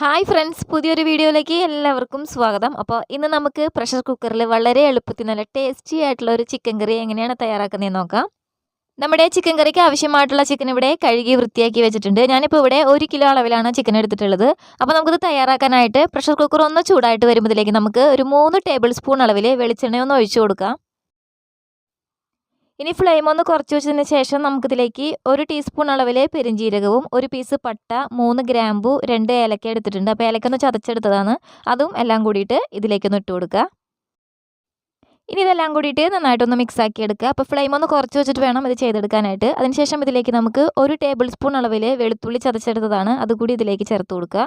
Hi friends പുതിയൊരു വീഡിയോയിലേക്ക് എല്ലാവർക്കും സ്വാഗതം. അപ്പോൾ ഇന്ന് നമുക്ക് പ്രഷർ കുക്കറിൽ വളരെ എളുപ്പത്തിൽ നല്ല ടേസ്റ്റി ആയിട്ടുള്ള ഒരു ചിക്കൻ കറി എങ്ങനെയാണ് തയ്യാറാക്കുന്നതെന്ന് നോക്കാം. നമ്മുടെ ചിക്കൻ കറിക്ക് ആവശ്യമായിട്ടുള്ള ചിക്കൻ ഇവിടെ കഴുകി വൃത്തിയാക്കി വെച്ചിട്ടുണ്ട്. ഞാനിപ്പോൾ ഇവിടെ ഒരു കിലോ അളവിലാണ് ചിക്കൻ എടുത്തിട്ടുള്ളത്. അപ്പോൾ നമുക്കിത് തയ്യാറാക്കാനായിട്ട് പ്രഷർ കുക്കർ ഒന്ന് ചൂടായിട്ട് വരുമ്പോഴത്തേക്ക് നമുക്ക് ഒരു മൂന്ന് ടേബിൾ സ്പൂൺ അളവിൽ വെളിച്ചെണ്ണ ഒന്ന് ഒഴിച്ചു കൊടുക്കാം. ഇനി ഫ്ലെയിം ഒന്ന് കുറച്ച് വെച്ചതിന് ശേഷം നമുക്കിതിലേക്ക് ഒരു ടീസ്പൂൺ അളവിൽ പെരിഞ്ചീരകവും ഒരു പീസ് പട്ട മൂന്ന് ഗ്രാമ്പു രണ്ട് ഏലക്ക എടുത്തിട്ടുണ്ട്. അപ്പോൾ ഏലക്ക ഒന്ന് ചതച്ചെടുത്തതാണ്. അതും എല്ലാം കൂടിയിട്ട് ഇതിലേക്കൊന്ന് ഇട്ട് കൊടുക്കുക. ഇനി ഇതെല്ലാം കൂടിയിട്ട് നന്നായിട്ടൊന്ന് മിക്സ് ആക്കി എടുക്കുക. അപ്പോൾ ഫ്ലെയിം ഒന്ന് കുറച്ച് വെച്ചിട്ട് വേണം ഇത് ചെയ്തെടുക്കാനായിട്ട്. അതിനുശേഷം ഇതിലേക്ക് നമുക്ക് ഒരു ടേബിൾ സ്പൂൺ അളവിൽ വെളുത്തുള്ളി ചതച്ചെടുത്തതാണ്. അതുകൂടി ഇതിലേക്ക് ചേർത്ത് കൊടുക്കുക.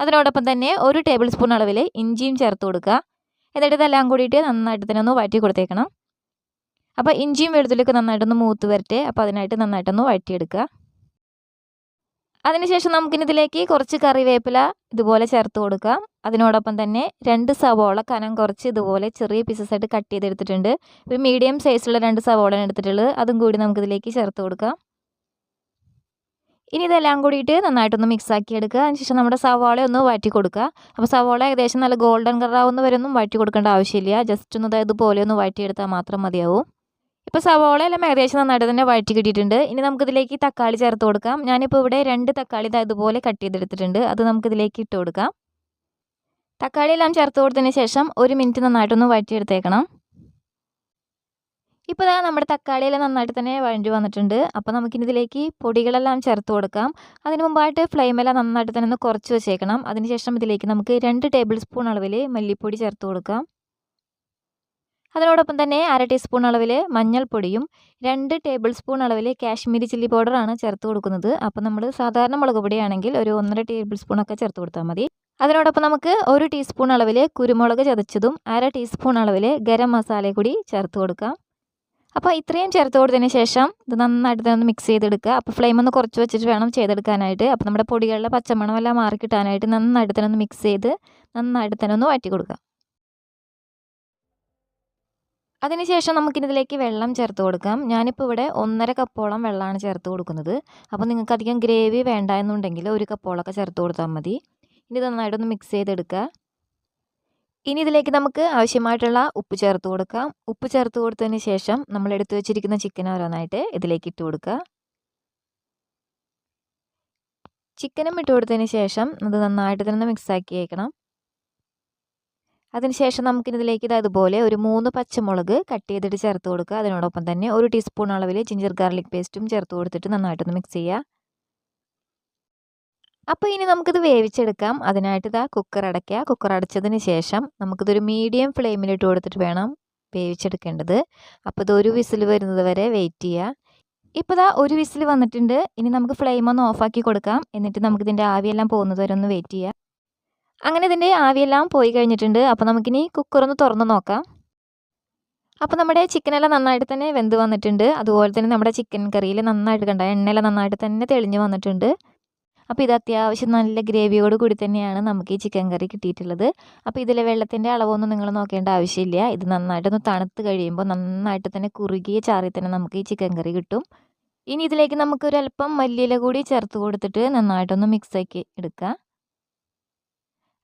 അതിനോടൊപ്പം തന്നെ ഒരു ടേബിൾ സ്പൂൺ അളവിൽ ഇഞ്ചിയും ചേർത്ത് കൊടുക്കുക. എന്നിട്ട് ഇതെല്ലാം കൂടിയിട്ട് നന്നായിട്ട് തന്നെ ഒന്ന് വഴറ്റി കൊടുത്തേക്കണം. അപ്പോൾ ഇഞ്ചിയും വെളുത്തുള്ളിയൊക്കെ നന്നായിട്ടൊന്ന് മൂത്ത് വരട്ടെ. അപ്പോൾ അതിനായിട്ട് നന്നായിട്ടൊന്ന് വഴറ്റിയെടുക്കുക. അതിനുശേഷം നമുക്കിനി ഇതിലേക്ക് കുറച്ച് കറിവേപ്പില ഇതുപോലെ ചേർത്ത് കൊടുക്കാം. അതിനോടൊപ്പം തന്നെ രണ്ട് സവോള കനം കുറച്ച് ഇതുപോലെ ചെറിയ പീസസ് ആയിട്ട് കട്ട് ചെയ്തെടുത്തിട്ടുണ്ട്. ഒരു മീഡിയം സൈസുള്ള രണ്ട് സവോളയാണ് എടുത്തിട്ടുള്ളത്. അതും കൂടി നമുക്കിതിലേക്ക് ചേർത്ത് കൊടുക്കാം. ഇനി ഇതെല്ലാം കൂടിയിട്ട് നന്നായിട്ടൊന്ന് മിക്സ് ആക്കി എടുക്കുക. അതിനുശേഷം നമ്മുടെ സവാള ഒന്ന് വഴറ്റി കൊടുക്കുക. അപ്പോൾ സവാള ഏകദേശം നല്ല ഗോൾഡൻ കളർ ആവുന്ന വരെ ഒന്നും കൊടുക്കേണ്ട ആവശ്യമില്ല. ജസ്റ്റ് ഒന്ന് ഇതുപോലെ ഒന്ന് വഴറ്റിയെടുത്താൽ മാത്രം മതിയാവും. ഇപ്പോൾ സവോള എല്ലാം ഏകദേശം നന്നായിട്ട് തന്നെ വഴറ്റി കിട്ടിയിട്ടുണ്ട്. ഇനി നമുക്കിതിലേക്ക് തക്കാളി ചേർത്ത് കൊടുക്കാം. ഞാനിപ്പോൾ ഇവിടെ രണ്ട് തക്കാളി ഇതുപോലെ കട്ട് ചെയ്തെടുത്തിട്ടുണ്ട്. അത് നമുക്കിതിലേക്ക് ഇട്ട് കൊടുക്കാം. തക്കാളി എല്ലാം ചേർത്ത് കൊടുത്തതിന് ശേഷം ഒരു മിനിറ്റ് നന്നായിട്ടൊന്ന് വഴറ്റിയെടുത്തേക്കണം. ഇപ്പോൾ ഇതാ നമ്മുടെ തക്കാളിയെല്ലാം നന്നായിട്ട് തന്നെ വഴഞ്ഞു വന്നിട്ടുണ്ട്. അപ്പോൾ നമുക്കിതിലേക്ക് പൊടികളെല്ലാം ചേർത്ത് കൊടുക്കാം. അതിന് മുമ്പായിട്ട് ഫ്ലെയിമെല്ലാം നന്നായിട്ട് തന്നെ ഒന്ന് കുറച്ച് വെച്ചേക്കണം. അതിനുശേഷം ഇതിലേക്ക് നമുക്ക് രണ്ട് ടേബിൾ സ്പൂൺ അളവിൽ മല്ലിപ്പൊടി ചേർത്ത് കൊടുക്കാം. അതിനോടൊപ്പം തന്നെ അര ടീസ്പൂൺ അളവിൽ മഞ്ഞൾപ്പൊടിയും രണ്ട് ടേബിൾ സ്പൂൺ അളവിൽ കാശ്മീരി ചില്ലി പൗഡറാണ് ചേർത്ത് കൊടുക്കുന്നത്. അപ്പോൾ നമ്മൾ സാധാരണ മുളക് പൊടിയാണെങ്കിൽ ഒരു ഒന്നര ടേബിൾ സ്പൂണൊക്കെ ചേർത്ത് കൊടുത്താൽ മതി. അതിനോടൊപ്പം നമുക്ക് ഒരു ടീസ്പൂൺ അളവിൽ കുരുമുളക് ചതച്ചതും അര ടീസ്പൂൺ അളവിൽ ഗരം മസാല കൂടി ചേർത്ത് കൊടുക്കാം. അപ്പോൾ ഇത്രയും ചേർത്ത് കൊടുത്തതിന് ശേഷം ഇത് നന്നായിട്ട് ഒന്ന് മിക്സ് ചെയ്തെടുക്കുക. അപ്പോൾ ഫ്ലെയിം ഒന്ന് കുറച്ച് വെച്ചിട്ട് വേണം ചെയ്തെടുക്കാനായിട്ട്. അപ്പോൾ നമ്മുടെ പൊടികളുടെ പച്ചമണമെല്ലാം മാറി കിട്ടാനായിട്ട് നന്നായിട്ട് തന്നെ ഒന്ന് മിക്സ് ചെയ്ത് നന്നായിട്ട് തന്നെ ഒന്ന് വാറ്റി കൊടുക്കുക. അതിനുശേഷം നമുക്കിതിലേക്ക് വെള്ളം ചേർത്ത് കൊടുക്കാം. ഞാനിപ്പോൾ ഇവിടെ ഒന്നര കപ്പോളം വെള്ളമാണ് ചേർത്ത് കൊടുക്കുന്നത്. അപ്പോൾ നിങ്ങൾക്ക് അധികം ഗ്രേവി വേണ്ട എന്നുണ്ടെങ്കിൽ ഒരു കപ്പോളൊക്കെ ചേർത്ത് കൊടുത്താൽ മതി. ഇനി നന്നായിട്ടൊന്ന് മിക്സ് ചെയ്തെടുക്കുക ഇനി ഇതിലേക്ക് നമുക്ക് ആവശ്യമായിട്ടുള്ള ഉപ്പ് ചേർത്ത് കൊടുക്കാം. ഉപ്പ് ചേർത്ത് കൊടുത്തതിന് ശേഷം നമ്മൾ എടുത്തു വെച്ചിരിക്കുന്ന ചിക്കൻ ഓരോന്നായിട്ട് ഇതിലേക്ക് ഇട്ട് കൊടുക്കുക ചിക്കനും ഇട്ട് കൊടുത്തതിന് ശേഷം അത് നന്നായിട്ട് തന്നെ മിക്സ് ആക്കി വയ്ക്കണം അതിനുശേഷം നമുക്കിതിലേക്ക് ഇത് അതുപോലെ ഒരു മൂന്ന് പച്ചമുളക് കട്ട് ചെയ്തിട്ട് ചേർത്ത് കൊടുക്കുക. അതിനോടൊപ്പം തന്നെ ഒരു ടീസ്പൂൺ അളവിൽ ജിഞ്ചർ ഗാർലിക് പേസ്റ്റും ചേർത്ത് കൊടുത്തിട്ട് നന്നായിട്ടൊന്ന് മിക്സ് ചെയ്യുക. അപ്പോൾ ഇനി നമുക്കിത് വേവിച്ചെടുക്കാം. അതിനായിട്ട് ഇതാ കുക്കർ അടയ്ക്കുക. കുക്കർ അടച്ചതിന് ശേഷം നമുക്കിതൊരു മീഡിയം ഫ്ലെയിമിലിട്ട് കൊടുത്തിട്ട് വേണം വേവിച്ചെടുക്കേണ്ടത്. അപ്പോൾ ഇത് ഒരു വിസിൽ വരുന്നത് വരെ വെയിറ്റ് ചെയ്യുക. ഇപ്പോൾ ഇതാ ഒരു വിസിൽ വന്നിട്ടുണ്ട്. ഇനി നമുക്ക് ഫ്ലെയിം ഒന്ന് ഓഫാക്കി കൊടുക്കാം. എന്നിട്ട് നമുക്കിതിന്റെ ആവിയെല്ലാം പോകുന്നത് വരെ ഒന്ന് വെയിറ്റ് ചെയ്യാം അങ്ങനെ ഇതിന്റെ ആവിയെല്ലാം പോയി കഴിഞ്ഞിട്ടുണ്ട്. അപ്പോൾ നമുക്കിനി കുക്കറൊന്ന് തുറന്ന് നോക്കാം. അപ്പോൾ നമ്മുടെ ചിക്കനെല്ലാം നന്നായിട്ട് തന്നെ വെന്ത് വന്നിട്ടുണ്ട്. അതുപോലെ തന്നെ നമ്മുടെ ചിക്കൻ കറിയിൽ നന്നായിട്ട് കണ്ട എണ്ണയെല്ലാം നന്നായിട്ട് തന്നെ തെളിഞ്ഞ് വന്നിട്ടുണ്ട്. അപ്പോൾ ഇത് അത്യാവശ്യം നല്ല ഗ്രേവിയോട് കൂടി തന്നെയാണ് നമുക്ക് ഈ ചിക്കൻ കറി കിട്ടിയിട്ടുള്ളത്. അപ്പോൾ ഇതിലെ വെള്ളത്തിന്റെ അളവൊന്നും നിങ്ങൾ നോക്കേണ്ട ആവശ്യമില്ല. ഇത് നന്നായിട്ടൊന്ന് തണുത്ത് കഴിയുമ്പോൾ നന്നായിട്ട് തന്നെ കുറുകിയ ചാറി തന്നെ നമുക്ക് ഈ ചിക്കൻ കറി കിട്ടും. ഇനി ഇതിലേക്ക് നമുക്ക് ഒരല്പം മല്ലിയില കൂടി ചേർത്ത് കൊടുത്തിട്ട് നന്നായിട്ടൊന്ന് മിക്സാക്കി എടുക്കുക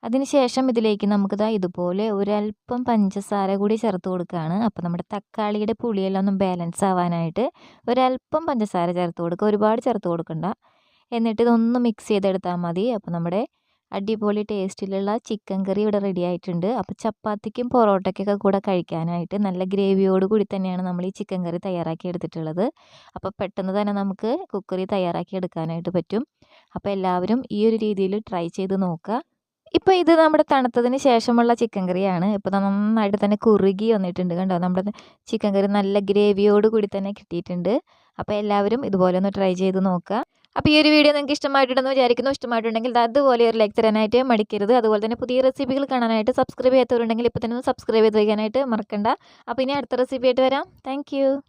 അതിനുശേഷം ഇതിലേക്ക് നമുക്കിതാ ഇതുപോലെ ഒരല്പം പഞ്ചസാര കൂടി ചേർത്ത് കൊടുക്കുകയാണ് അപ്പോൾ നമ്മുടെ തക്കാളിയുടെ പുളിയെല്ലാം ഒന്ന് ബാലൻസ് ആവാനായിട്ട് ഒരല്പം പഞ്ചസാര ചേർത്ത് കൊടുക്കുക. ഒരുപാട് ചേർത്ത് കൊടുക്കണ്ട. എന്നിട്ട് ഇതൊന്ന് മിക്സ് ചെയ്തെടുത്താൽ മതി. അപ്പോൾ നമ്മുടെ അടിപൊളി ടേസ്റ്റിലുള്ള ചിക്കൻ കറി ഇവിടെ റെഡി ആയിട്ടുണ്ട്. അപ്പോൾ ചപ്പാത്തിക്കും പൊറോട്ടയ്ക്കൊക്കെ കൂടെ കഴിക്കാനായിട്ട് നല്ല ഗ്രേവിയോട് കൂടി തന്നെയാണ് നമ്മൾ ഈ ചിക്കൻ കറി തയ്യാറാക്കി എടുത്തിട്ടുള്ളത്. അപ്പോൾ പെട്ടെന്ന് തന്നെ നമുക്ക് കുക്കറി തയ്യാറാക്കി എടുക്കാനായിട്ട് പറ്റും. അപ്പോൾ എല്ലാവരും ഈ ഒരു രീതിയിൽ ട്രൈ ചെയ്ത് നോക്കുക. ഇപ്പോൾ ഇത് നമ്മുടെ തണുത്തതിന് ശേഷമുള്ള ചിക്കൻ കറിയാണ്. ഇപ്പോൾ നന്നായിട്ട് തന്നെ കുറുകി വന്നിട്ടുണ്ട് കണ്ടോ? നമ്മുടെ ചിക്കൻ കറി നല്ല ഗ്രേവിയോട് കൂടി തന്നെ കിട്ടിയിട്ടുണ്ട്. അപ്പോൾ എല്ലാവരും ഇതുപോലെ ഒന്ന് ട്രൈ ചെയ്ത് നോക്കുക. അപ്പോൾ ഈ ഒരു വീഡിയോ നിങ്ങൾക്ക് ഇഷ്ടമായിട്ടുണ്ടെന്ന് വിചാരിക്കുന്നു. ഇഷ്ടമായിട്ടുണ്ടെങ്കിൽ അതുപോലെ ഒരു ലൈക്ക് തരാനായിട്ട് മടിക്കരുത്. അതുപോലെ തന്നെ പുതിയ റെസിപ്പികൾ കാണാനായിട്ട് സബ്സ്ക്രൈബ് ചെയ്യാത്തവരുണ്ടെങ്കിൽ ഇപ്പോൾ തന്നെ ഒന്ന് സബ്സ്ക്രൈബ് ചെയ്ത് വയ്ക്കാനായിട്ട് മറക്കണ്ട. അപ്പോൾ ഇനി അടുത്ത റെസിപ്പി ആയിട്ട് വരാം. താങ്ക്